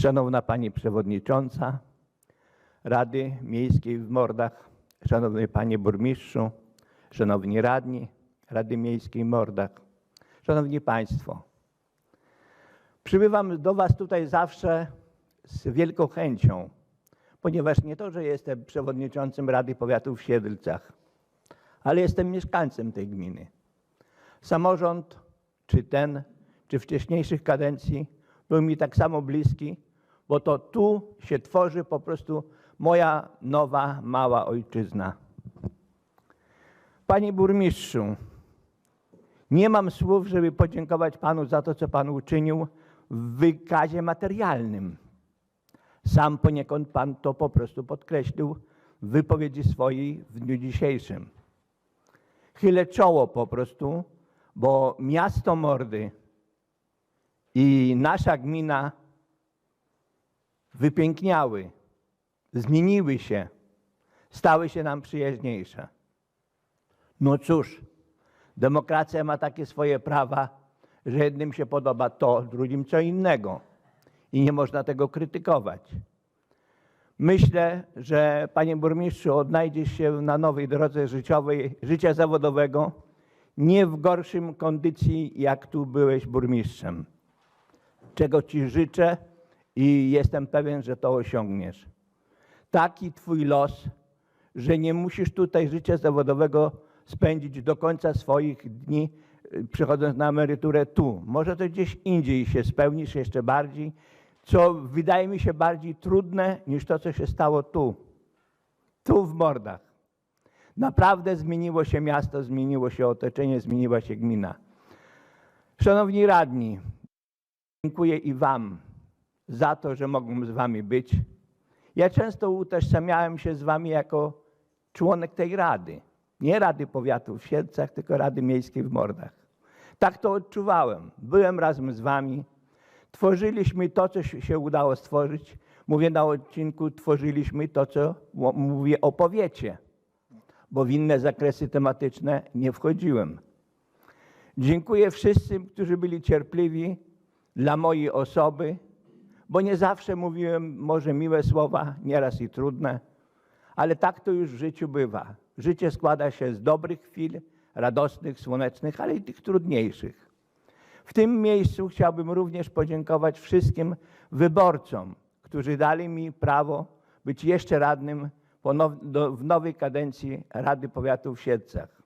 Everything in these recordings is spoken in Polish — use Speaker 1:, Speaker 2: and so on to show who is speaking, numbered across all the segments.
Speaker 1: Szanowna Pani Przewodnicząca Rady Miejskiej w Mordach, Szanowny Panie Burmistrzu, Szanowni Radni Rady Miejskiej w Mordach, Szanowni Państwo. Przybywam do Was tutaj zawsze z wielką chęcią, ponieważ nie to, że jestem przewodniczącym Rady Powiatu w Siedlcach, ale jestem mieszkańcem tej gminy. Samorząd, czy ten, czy wcześniejszych kadencji, był mi tak samo bliski, bo to tu się tworzy po prostu moja nowa, mała ojczyzna. Panie burmistrzu, nie mam słów, żeby podziękować panu za to, co pan uczynił w wykazie materialnym. Sam poniekąd pan to po prostu podkreślił w wypowiedzi swojej w dniu dzisiejszym. Chylę czoło po prostu, bo miasto Mordy i nasza gmina wypiękniały, zmieniły się, stały się nam przyjaźniejsze. No cóż, demokracja ma takie swoje prawa, że jednym się podoba to, drugim co innego i nie można tego krytykować. Myślę, że panie burmistrzu odnajdziesz się na nowej drodze życiowej, życia zawodowego, nie w gorszym kondycji, jak tu byłeś burmistrzem. Czego ci życzę i jestem pewien, że to osiągniesz. Taki twój los, że nie musisz tutaj życia zawodowego spędzić do końca swoich dni, y, przychodząc na emeryturę tu. Może to gdzieś indziej się spełnisz jeszcze bardziej, co wydaje mi się bardziej trudne niż to, co się stało tu, tu w Mordach. Naprawdę zmieniło się miasto, zmieniło się otoczenie, zmieniła się gmina. Szanowni radni, dziękuję i Wam za to, że mogłem z Wami być. Ja często utożsamiałem się z Wami jako członek tej rady. Nie Rady Powiatu w Siedlcach, tylko Rady Miejskiej w Mordach. Tak to odczuwałem. Byłem razem z Wami. Tworzyliśmy to, co się udało stworzyć. Mówię na odcinku, tworzyliśmy to, co mówię o powiecie, bo w inne zakresy tematyczne nie wchodziłem. Dziękuję wszystkim, którzy byli cierpliwi dla mojej osoby, bo nie zawsze mówiłem może miłe słowa, nieraz i trudne, ale tak to już w życiu bywa. Życie składa się z dobrych chwil, radosnych, słonecznych, ale i tych trudniejszych. W tym miejscu chciałbym również podziękować wszystkim wyborcom, którzy dali mi prawo być jeszcze radnym w nowej kadencji Rady Powiatu w Siedlcach.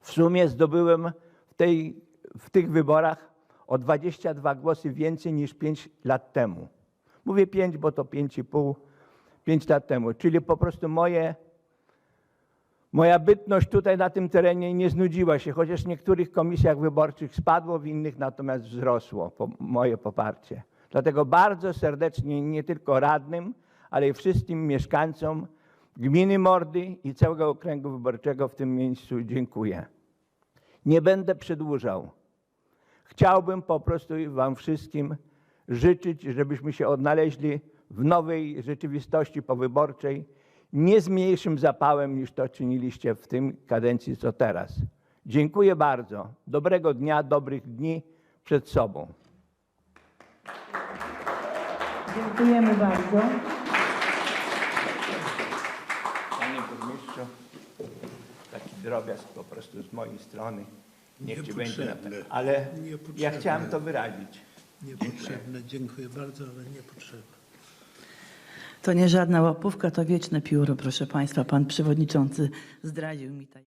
Speaker 1: W sumie zdobyłem w, tej, w tych wyborach o 22 głosy więcej niż 5 lat temu. Mówię 5, bo to 5,5, 5 lat temu. Czyli po prostu moje, moja bytność tutaj na tym terenie nie znudziła się, chociaż w niektórych komisjach wyborczych spadło, w innych natomiast wzrosło po, moje poparcie. Dlatego bardzo serdecznie nie tylko radnym, ale i wszystkim mieszkańcom gminy Mordy i całego okręgu wyborczego w tym miejscu dziękuję. Nie będę przedłużał. Chciałbym po prostu Wam wszystkim życzyć, żebyśmy się odnaleźli w nowej rzeczywistości powyborczej, nie z mniejszym zapałem niż to czyniliście w tym kadencji, co teraz. Dziękuję bardzo. Dobrego dnia, dobrych dni przed sobą.
Speaker 2: Dziękujemy bardzo.
Speaker 1: Panie burmistrzu, taki drobiazg po prostu z mojej strony. Niech ci będzie na
Speaker 3: Niepotrzebne.
Speaker 1: Ale ja chciałem to wyrazić.
Speaker 3: Niepotrzebne, dziękuję bardzo, ale niepotrzebne.
Speaker 2: To nie żadna łapówka, to wieczne pióro, proszę Państwa. Pan przewodniczący zdradził mi tak.